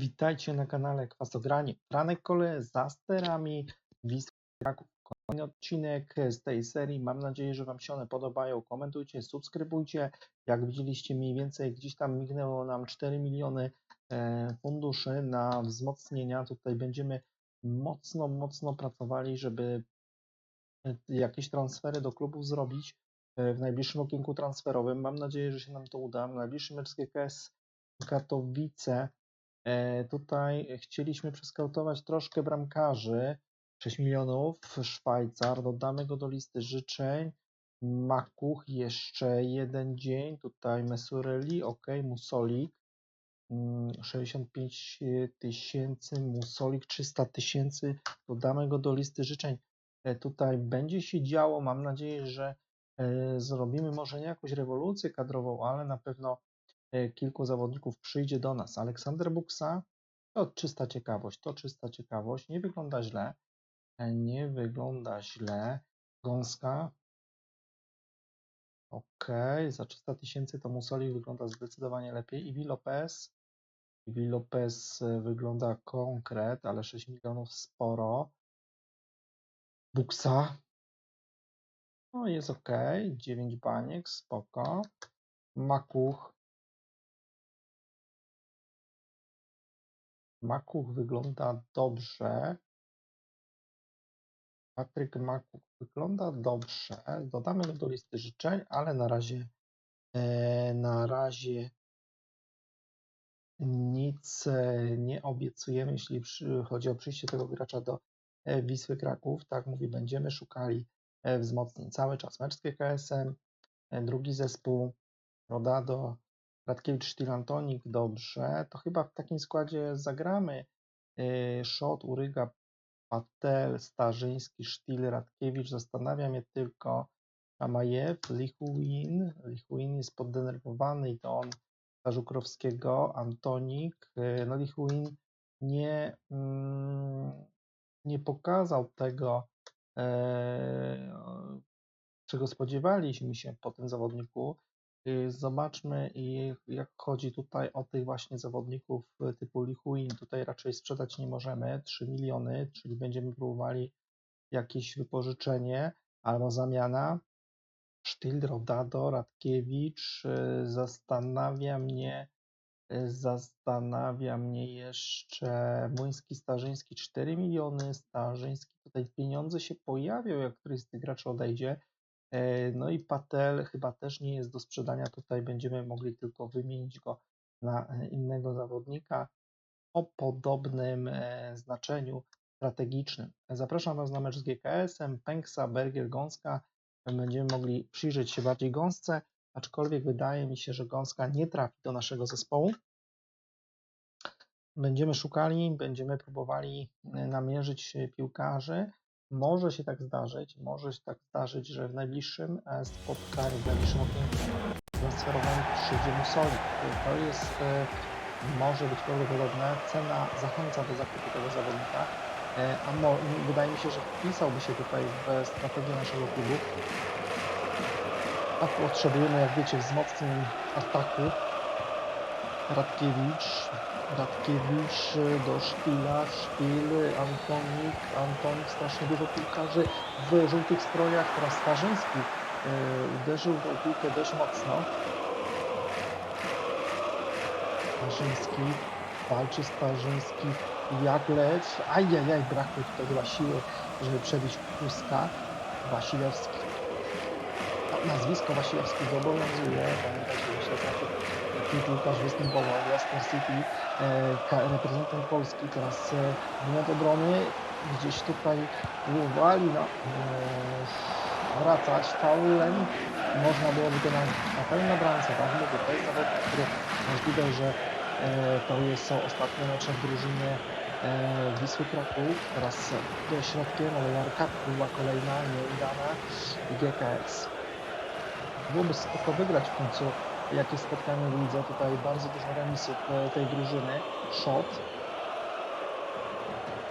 Witajcie na kanale Kwasogranie. Franek Kole za sterami Wisły. Kolejny odcinek z tej serii. Mam nadzieję, że Wam się one podobają. Komentujcie, subskrybujcie. Jak widzieliście, mniej więcej gdzieś tam mignęło nam 4 miliony e, funduszy na wzmocnienia. Tutaj będziemy mocno, mocno pracowali, żeby e, jakieś transfery do klubów zrobić e, w najbliższym okienku transferowym. Mam nadzieję, że się nam to uda. Najbliższy mecz z GKS Katowice. E, Tutaj chcieliśmy przeskautować troszkę bramkarzy. 6 milionów Szwajcar. Dodamy go do listy życzeń. Makuch jeszcze jeden dzień. Tutaj Mesureli, ok. Musolik. mm, 65 tysięcy. Musolik 300 tysięcy. Dodamy go do listy życzeń. E, Tutaj będzie się działo. Mam nadzieję, że e, zrobimy może nie jakąś rewolucję kadrową, ale na pewno e, kilku zawodników przyjdzie do nas. Aleksander Buksa to czysta ciekawość, to czysta ciekawość. Nie wygląda źle. e, Nie wygląda źle. Gąska. Ok, za 300 tysięcy to Musoli wygląda zdecydowanie lepiej. Iwi Lopez. Iwi Lopez e, wygląda konkret, ale 6 milionów sporo. Buksa. No jest ok. 9 baniek, spoko. Makuch. Makuch wygląda dobrze. Patryk Makuch wygląda dobrze. Dodamy go do listy życzeń, ale na razie e, na razie nic e, nie obiecujemy, jeśli chodzi o przyjście tego gracza do e, Wisły Kraków. Tak mówi, będziemy szukali wzmocnień cały czas. Mecz z KSM, drugi zespół, Rodado, Radkiewicz, Sztil, Antonik, dobrze. To chyba w takim składzie zagramy. E, Szot, Uryga, Patel, Starzyński, Sztil, Radkiewicz. Zastanawia mnie tylko Amajew, Lichuin. Lichuin jest poddenerwowany i to on Żukrowskiego, Antonik. e, No Lichuin nie, mm, nie pokazał tego, e, czego spodziewaliśmy się po tym zawodniku. Y, Zobaczmy, jak chodzi tutaj o tych właśnie zawodników y, typu Lichuin. Tutaj raczej sprzedać nie możemy. 3 miliony, czyli będziemy próbowali jakieś wypożyczenie albo zamiana. Sztyl, Rodado, Radkiewicz. y, Zastanawia mnie, zastanawia mnie jeszcze Młyński, Starzyński 4 miliony. Starzyński, tutaj pieniądze się pojawią, jak któryś z tych graczy odejdzie. E, No i Patel chyba też nie jest do sprzedania. Tutaj będziemy mogli tylko wymienić go na e, innego zawodnika o podobnym e, znaczeniu strategicznym. Zapraszam Was na mecz z GKS-em, Pęksa, Bergier, Gąska. Będziemy mogli przyjrzeć się bardziej Gąsce, aczkolwiek wydaje mi się, że Gąska nie trafi do naszego zespołu. Będziemy szukali, będziemy próbowali namierzyć piłkarzy. Może się tak zdarzyć, może się tak zdarzyć, że w najbliższym e, spotkaniu, w najbliższym okienku transferowym przyjdzie Musoli. To jest, e, może być prawdopodobne. Cena zachęca do zakupu tego zawodnika, e, a mo, wydaje mi się, że wpisałby się tutaj w strategię naszego klubu. A potrzebujemy, jak wiecie, wzmocnień ataku. Radkiewicz, Radkiewicz do Szpila, Szpil, Antonik, Antonik, strasznie dużo piłkarzy w żółtych strojach, teraz Starzyński y, uderzył w piłkę dość mocno. Starzyński, walczy Starzyński, jak leć, ajajaj, brakuje tutaj chyba siły, żeby przebić Puska, Wasilewski. Nazwisko Wasilewski zobowiązuje, pamiętajcie, że się znaczy taki piłkarz występował w Leicester City, reprezentant Polski, teraz e, wymiar obrony. Gdzieś tutaj próbowali no, e, wracać. Faulem, można byłoby to na, na pełna bramce, tak? Mówię, to jest zawodnik, który możliwe, że e, to jest, są ostatnie mecze w drużynie Wisły Kraków, teraz do środkiem, ale Jarka była kolejna, nieudana GKS. Byłoby spoko wygrać w końcu jakieś spotkanie w lidze. Tutaj bardzo dużo remisów e, tej drużyny. Shot.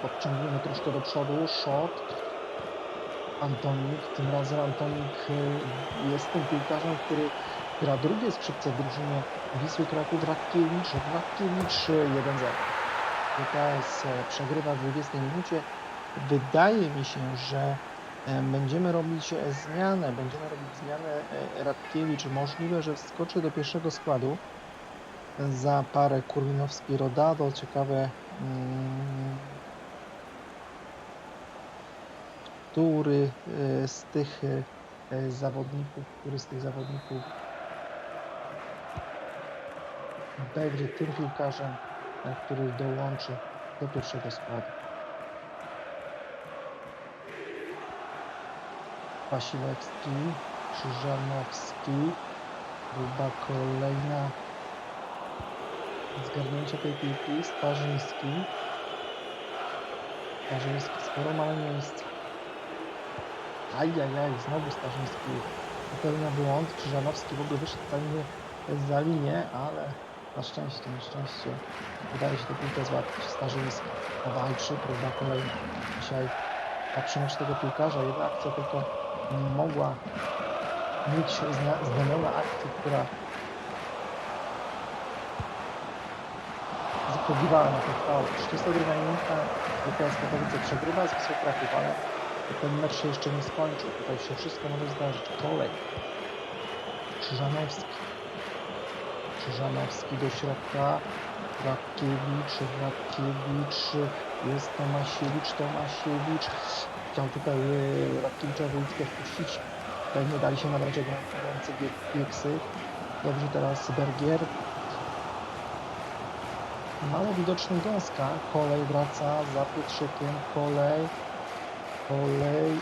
Podciągniemy troszkę do przodu. Shot. Antonik. Tym razem Antonik e, jest tym piłkarzem, który gra drugie skrzypce w drużynie Wisły Kraków. Radkiewicz. Radkiewicz e, 1-0. WKS e, przegrywa w 20 minucie. Wydaje mi się, że będziemy robić e, zmianę, będziemy robić zmianę e, Radkiewicz. Możliwe, że wskoczy do pierwszego składu za parę Kurminowski-Rodado. Ciekawe, mm, który e, z tych e, e, zawodników, który z tych zawodników będzie tym piłkarzem, e, który dołączy do pierwszego składu. Wasilewski, Krzyżanowski, próba kolejna zgarnięcia tej piłki, Starzyński. Starzyński sporo ma miejsca. Ajajaj, znowu Starzyński popełnia błąd. Krzyżanowski w ogóle wyszedł za linię, za linię, ale na szczęście, na szczęście udaje się tę piłkę złapać. Starzyński walczy, próba kolejna. Dzisiaj patrzymy tego piłkarza, jedna akcja tylko mogła mieć zna- znamiona akcji, która zapowiadała na ten faul. 32 minuta, WKS Katowice przegrywa z Wisłą Kraków, ale ten mecz się jeszcze nie skończył. Tutaj się wszystko może zdarzyć. Kolej. Krzyżanowski. Krzyżanowski do środka. Radkiewicz, Radkiewicz, jest Tomasiewicz, Tomasiewicz. Chciał tutaj e, Radkiewicza Wójckę wpuścić. Nie dali się nabrać oglądający Pieksy. Dobrze teraz Bergier. Mało widoczny gąska. Kolej wraca za Pietrzykiem. Kolej. Kolej.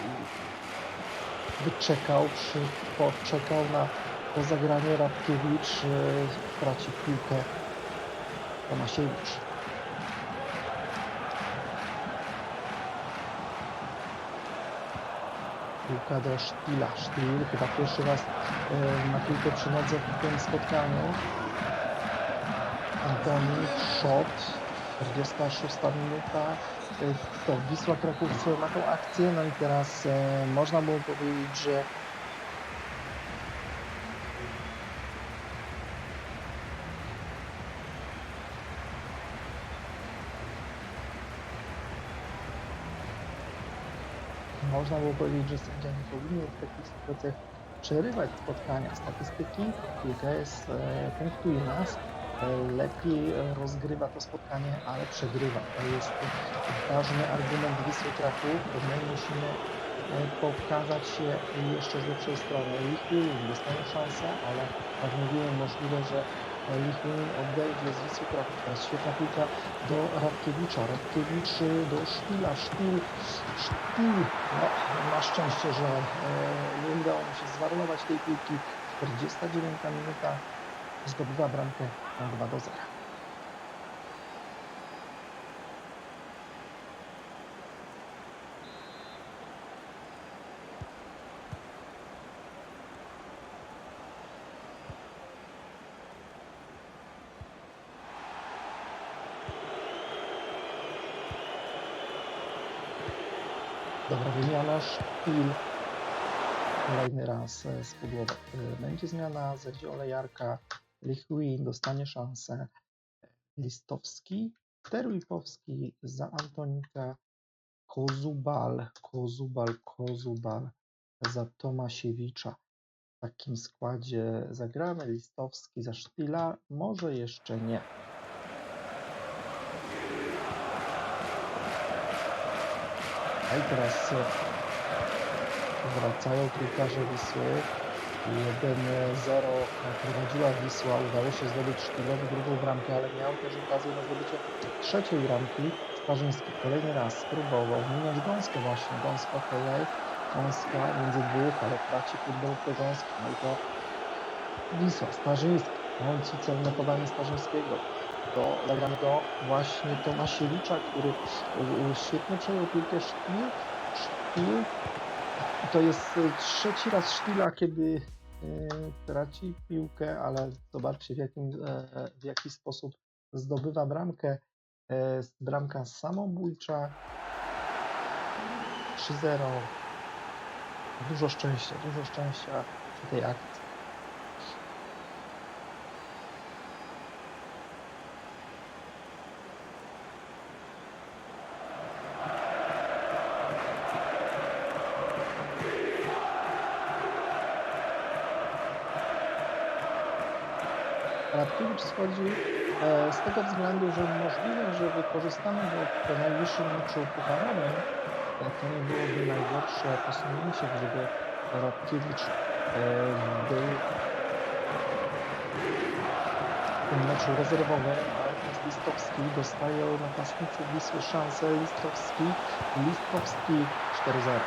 Wyczekał, przy, poczekał na to zagranie Radkiewicz. e, Traci piłkę Tomasiewicz. Piłka do Sztila. Sztil chyba pierwszy raz e, ma piłkę przy nodze w tym spotkaniu. Antoni, shot, 46 minuta. E, To Wisła Kraków ma tą akcję, no i teraz e, można było powiedzieć, że można było powiedzieć, że sędzia nie powinien w takich sytuacjach przerywać spotkania. Statystyki UKS e, punktuje nas, e, lepiej e, rozgrywa to spotkanie, ale przegrywa. To jest ważny argument Wisły Kraków, bo my musimy pokazać się jeszcze z lepszej strony. Lichwin dostaje szansę, ale jak mówiłem, możliwe, że Lichwin odejdzie z Wisły Kraków. Teraz świetna piłka do Radkiewicza. Radkiewicz y, do Szpila. Szpil, Szpil. No, na szczęście, że e, nie udało mu się zwariować tej piłki. 49 minuta zdobywa bramkę na 2 do 0. Dobra wymiana, szpil. Kolejny raz e, z podłowy. E, Będzie zmiana, zejdzie Olejarka. Lichwin dostanie szansę. Listowski, Terlipowski za Antonika. Kozubal, Kozubal, Kozubal za Tomasiewicza. W takim składzie zagramy. Listowski za Szpila. Może jeszcze nie. I teraz wracają piłkarze Wisły. 1-0 prowadziła Wisła. Udało się zdobyć Szpilowi drugą bramkę, ale miał też okazję na zdobycie trzeciej bramki. Starzyński kolejny raz spróbował minąć gąskę właśnie. Gąska kolej. Gąska między dwóch, ale traci futbol do gąski. No i to Wisła. Starzyński. W końcu celne podanie Starzyńskiego do zagranego właśnie Tomasiewicza, który y, y, świetnie przejął piłkę Szpil. Szpil. To jest y, trzeci raz Szpila, kiedy traci piłkę, ale zobaczcie w, jakim, e, w jaki sposób zdobywa bramkę. E, Bramka samobójcza. 3-0. Dużo szczęścia, dużo szczęścia przy tej akcji. Radkiewicz schodzi e, z tego względu, że możliwe, że wykorzystamy go w najbliższym meczu pucharowym. To nie byłoby najgorsze posunięcie, gdyby Radkiewicz e, był w tym meczu rezerwowym, Listowski dostaje napastnicy Wisły szansę. Listowski, Listowski 4-0.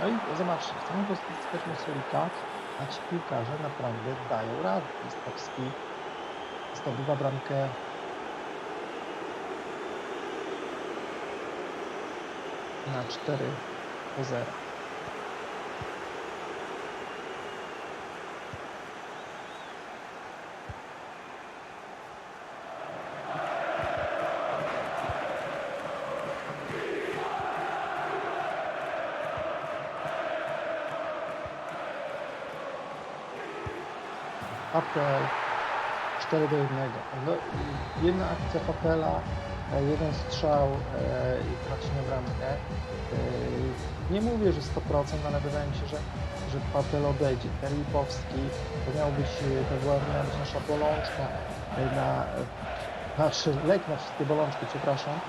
No i zobaczcie, chcemy wykorzystać Mosolika, a ci piłkarze naprawdę dają radę. Listowski zdobywa bramkę na 4 do 0. Apel 4 do 1. No, jedna akcja Papela, e, jeden strzał e, i tracimy bramkę. E, Nie mówię, że 100%, ale wydaje mi się, że, że Papel odejdzie. Terlipowski, to miał być, to była, miała być nasza bolączka na, znaczy lek na wszystkie bolączki, przepraszam,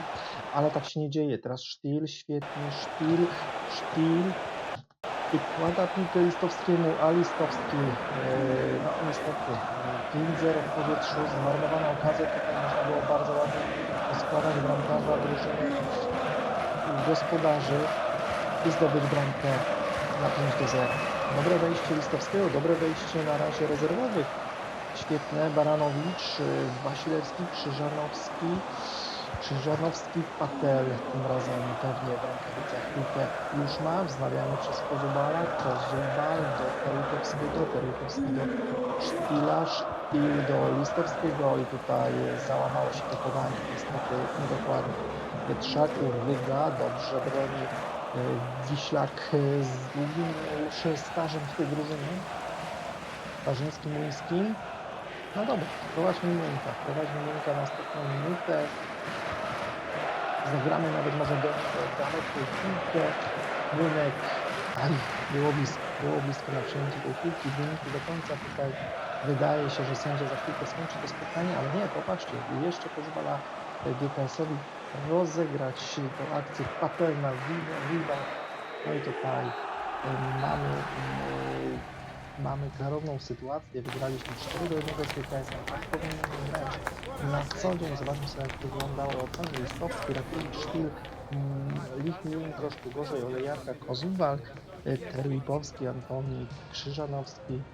ale tak się nie dzieje. Teraz Sztil, świetnie, Sztil, Sztil, Piłkę Listowskiemu, a Listowski, e, no niestety, e, 5-0 w powietrzu, zmarnowana okazja, tutaj można było bardzo ładnie składać bramkarza drużyny gospodarzy i zdobyć bramkę na 5 do 0. Dobre wejście Listowskiego, dobre wejście na razie rezerwowych. Świetne, Baranowicz, e, Wasilewski, Krzyżanowski, Krzyżanowski, Patel, tym razem pewnie w rękawicach piłkę już ma, wznawiamy przez Kozubala, Kozubal do Perutowskiego, Perutowski do Szpila, Szpil do Listowskiego i tutaj załamało się to podanie, niestety niedokładnie. Pietrzak, Urwyga, dobrze broni e, Wiślak z długim już stażem w tej drużynie, Starzyńskim, Młyńskim. No dobra, prowadźmy Młynka, prowadźmy Młynka na następną minutę. Zagramy nawet może do daleką piłkę. Młynek, aj, było blisko, było blisko na przyjęcie tej piłki. Wyniki do końca tutaj wydaje się, że sędzia za chwilkę skończy to spotkanie, ale nie, popatrzcie, jeszcze pozwala GKS-owi rozegrać tą akcję papel na Viva. No i tutaj mamy, mamy klarowną sytuację, wygraliśmy 4 do 1 z GKS-em, tak powinniśmy grać na co dzień. Zobaczmy sobie, jak wyglądało oceny listowski, Rakiewicz, Szpil, mm, Lichmin troszkę gorzej, Olejarka, Kozuwal, y, Terlipowski, Antoni, Krzyżanowski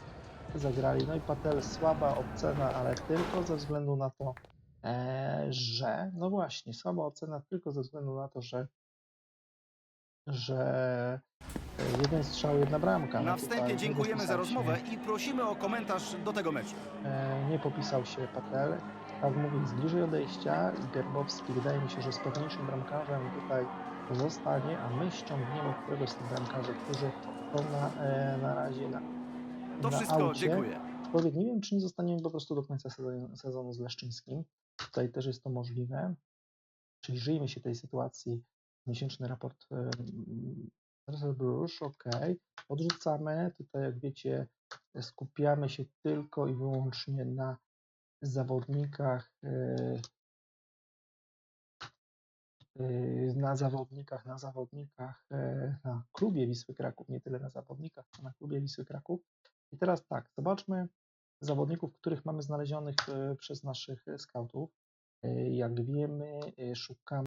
zagrali. No i Patel, słaba ocena, ale tylko ze względu na to, e, że, no właśnie, słaba ocena tylko ze względu na to, że że e, jeden strzał, jedna bramka. No Na tutaj wstępie nie dziękujemy za rozmowę i prosimy o komentarz do tego meczu. E, nie popisał się Patel. Tak mówiąc, bliżej odejścia i Gerbowski wydaje mi się, że z pewniejszym bramkarzem tutaj zostanie, a my ściągniemy któregoś z tych bramkarzy, którzy są na, e, na razie na, To na wszystko, aucie. dziękuję. Powiedz, nie wiem, czy nie zostaniemy po prostu do końca sezonu, sezonu z Leszczyńskim. Tutaj też jest to możliwe. Przyjrzyjmy się tej sytuacji. Miesięczny raport Bruges, ok. Odrzucamy. Tutaj, jak wiecie, skupiamy się tylko i wyłącznie na zawodnikach, e, e, na zawodnikach, na zawodnikach, e, na klubie Wisły Kraków, nie tyle na zawodnikach, co na klubie Wisły Kraków. I teraz tak, zobaczmy zawodników, których mamy znalezionych przez naszych scoutów. E, Jak wiemy, szukamy